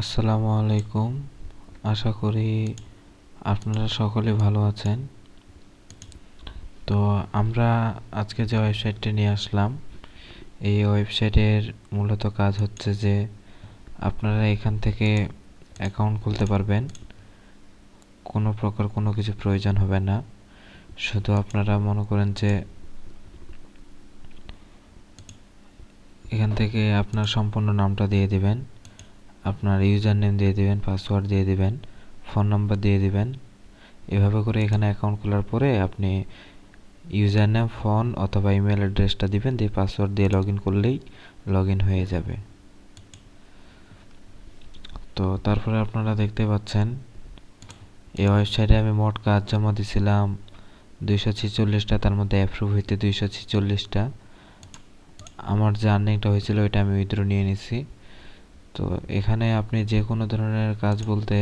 আসসালামু আলাইকুম। আশা করি আপনারা সকলে ভালো আছেন। তো আমরা আজকে যে ওয়েবসাইটটি নিয়ে আসলাম, এই ওয়েবসাইটের মূলত কাজ হচ্ছে যে আপনারা এখান থেকে অ্যাকাউন্ট খুলতে পারবেন। কোনো প্রকার কোনো কিছু প্রয়োজন হবে না। শুধু আপনারা মনে করেন যে এখান থেকে আপনার সম্পূর্ণ নামটা দিয়ে দিবেন। আপনার ইউজার নেম দিয়ে দেবেন, পাসওয়ার্ড দিয়ে দিবেন, ফোন নাম্বার দিয়ে দিবেন। এভাবে করে এখানে অ্যাকাউন্ট খোলার পরে আপনি ইউজার নেম ফোন অথবা ইমেল অ্যাড্রেসটা দিবেন, দিয়ে পাসওয়ার্ড দিয়ে লগ করলেই লগ হয়ে যাবে। তো তারপরে আপনারা দেখতে পাচ্ছেন, এই ওয়েবসাইটে আমি মোট কাজ জমা দিছিলাম দুইশো ছেচল্লিশটা, তার মধ্যে অ্যাপ্রুভ হইতে দুইশো ছেচল্লিশটা। আমার যে আর্নিংটা হয়েছিল, ওইটা আমি উইথড্র নিয়ে নিছি। তো এখানে আপনি যে কোনো ধরনের কাজ বলতে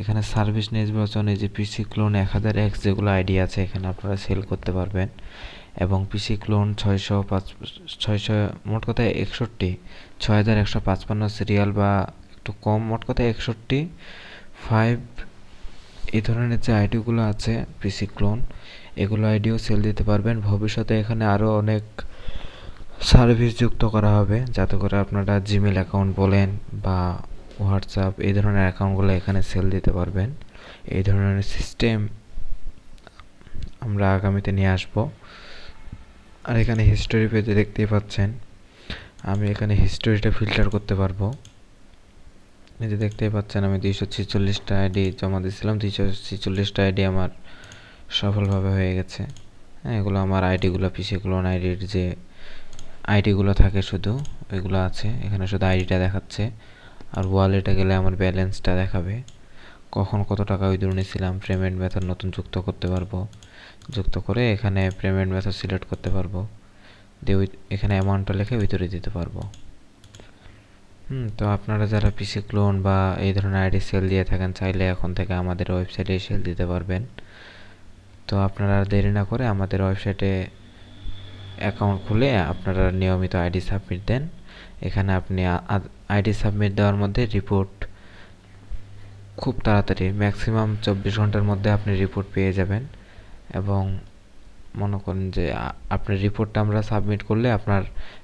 এখানে সার্ভিস নির্বাচনে যে পিসি ক্লোন এক হাজার এক্স যেগুলো আইডি আছে, এখানে আপনারা সেল করতে পারবেন। এবং পিসি ক্লোন ছয়শো পাঁচ, ছয়শো, মোট কথা একষট্টি, ছয় হাজার একশো পাঁচপান্ন সিরিয়াল বা একটু কম, মোট কথা একষট্টি ফাইভ এই ধরনের যে আইডিগুলো আছে পিসি ক্লোন এগুলো আইডিও সেল দিতে পারবেন। ভবিষ্যতে এখানে আরও অনেক সার্ভিস যুক্ত করা হবে। যাতে করে আপনারা জিমেল অ্যাকাউন্ট বলেন বা হোয়াটসঅ্যাপ এই ধরনের অ্যাকাউন্টগুলো এখানে সেল দিতে পারবেন। এই ধরনের সিস্টেম আমরা আগামীতে নিয়ে আসব। আর এখানে হিস্টোরি পেজে দেখতেই পাচ্ছেন, আমি এখানে হিস্টোরিটা ফিল্টার করতে পারব। এই দেখতেই পাচ্ছেন, আমি দুইশো ছেচল্লিশটা আইডি জমা দিয়েছিলাম, দুইশো ছেচল্লিশটা আইডি আমার সফলভাবে হয়ে গেছে। হ্যাঁ এগুলো আমার আইডিগুলো পিছিয়ে ক্লোন আইডির যে আইডিগুলো থাকে শুধু ওইগুলো আছে। এখানে শুধু আইডিটা দেখাচ্ছে। আর ওয়ালেটে গেলে আমার ব্যালেন্সটা দেখাবে। কখন কত টাকা উইথড্র নিয়েছিলাম পেমেন্ট মেথড নতুন যুক্ত করতে পারব। যুক্ত করে এখানে পেমেন্ট মেথড সিলেক্ট করতে পারব। দিয়ে এখানে অ্যামাউন্টটা লিখে ভিতরে দিতে পারব। হুম, তো আপনারা যারা পিসি ক্লোন বা এই ধরনের আইডি সেল দিয়ে থাকেন, চাইলে এখন থেকে আমাদের ওয়েবসাইটে সেল দিতে পারবেন। তো আপনারা দেরি না করে আমাদের ওয়েবসাইটে অ্যাকাউন্ট খুলে আপনারা নিয়মিত আইডি সাবমিট দেন। এখানে আপনি আইডি সাবমিট দেওয়ার মধ্যে রিপোর্ট খুব তাড়াতাড়ি ম্যাক্সিমাম চব্বিশ ঘণ্টার মধ্যে আপনি রিপোর্ট পেয়ে যাবেন এবং মনে করেন যে আপনার রিপোর্টটা আমরা সাবমিট করলে আপনার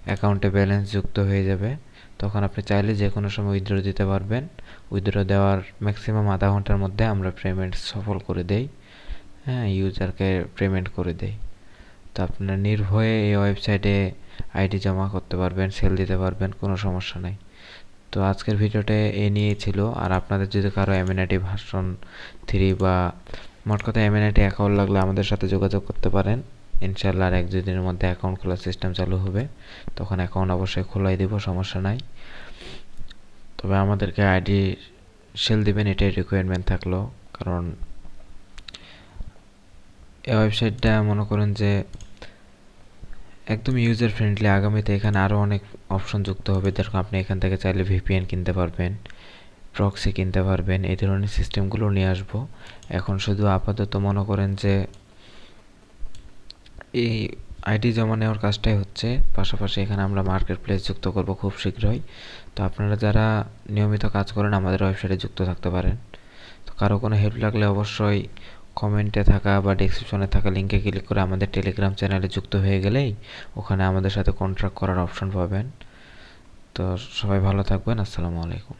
অ্যাকাউন্টে ব্যালেন্স যুক্ত হয়ে যাবে। তখন আপনি চাইলে যে কোনো সময় উইথড্র দিতে পারবেন। উইথড্র দেওয়ার ম্যাক্সিমাম আধা ঘণ্টার মধ্যে আমরা পেমেন্ট সফল করে দেই। হ্যাঁ ইউজারকে পেমেন্ট করে দেই। তো আপনারা নির্ভয়ে এই ওয়েবসাইটে আইডি জমা করতে পারবেন সেল দিতে পারবেন, কোনো সমস্যা নেই। তো আজকের ভিডিওটা এ নিয়েই ছিল। আর আপনাদের যদি কারও এমএনআইটি ভার্সন থ্রি বা মোট কথা এমএনআইটি অ্যাকাউন্ট লাগলে আমাদের সাথে যোগাযোগ করতে পারেন। ইনশাল্লাহ আর এক দুই দিনের মধ্যে অ্যাকাউন্ট খোলার সিস্টেম চালু হবে। তখন অ্যাকাউন্ট অবশ্যই খোলাই দিব, সমস্যা নাই। তবে আমাদেরকে আইডি সেল দিবেন, এটাই রিকোয়ারমেন্ট থাকল। কারণ এই ওয়েবসাইটটা মনে করেন যে একদম ইউজার ফ্রেন্ডলি আগামীতে এখানে আরও অনেক অপশন যুক্ত হবে। যেরকম আপনি এখান থেকে চাইলে ভিপিএন কিনতে পারবেন প্রক্সি কিনতে পারবেন, এই ধরনের সিস্টেমগুলো নিয়ে আসব। এখন শুধু আপাতত মনে করেন যে এই আইডি জমা নেওয়ার কাজটাই হচ্ছে। পাশাপাশি এখানে আমরা মার্কেট প্লেস যুক্ত করব খুব শীঘ্রই। তো আপনারা যারা নিয়মিত কাজ করেন, আমাদের ওয়েবসাইটে যুক্ত থাকতে পারেন। তো কারও কোনো হেল্প লাগলে অবশ্যই কমেন্টে থাকা বা ডিসক্রিপশনে থাকা লিঙ্কে ক্লিক করে আমাদের টেলিগ্রাম চ্যানেলে যুক্ত হয়ে গেলেই ওখানে আমাদের সাথে কন্ট্রাক্ট করার অপশন পাবেন। তো সবাই ভালো থাকবেন, আসসালামু আলাইকুম।